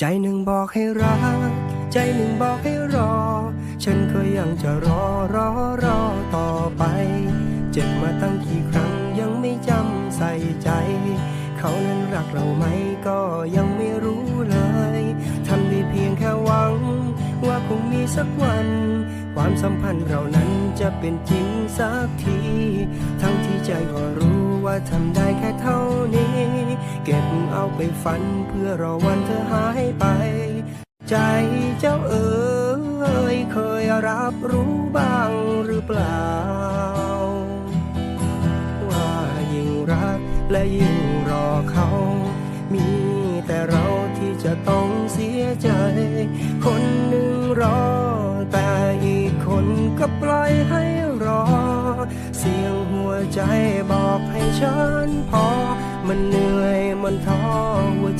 ใจหนึ่งบอกให้รัก ใจหนึ่งบอกให้รอ ฉันก็ยังจะรอรอรอต่อไป เจ็บมาตั้งกี่ครั้งยังไม่จำใส่ใจ เขานั้นรักเราไหมก็ยังไม่รู้เลยทำได้เพียงแค่หวัง ว่าคงมีสักวัน ความสัมพันธ์เรานั้นจะเป็นจริงสักที ทั้งที่ใจก็รู้ว่าทำได้แค่เท่านี้ เก็บเอาไปฝันเพื่อรอวันเธอหาย ใจเจ้าเอ๋ยเคยรับรู้บ้างหรือเปล่า ว่ายิ่งรักและยิ่งรอเขา มีแต่เราที่จะต้องเสียใจ คนหนึ่งรอ แต่อีกคนก็ปล่อยให้รอ เสียงหัวใจบอกให้ฉันพอ มันเหนื่อยมันท้อหัว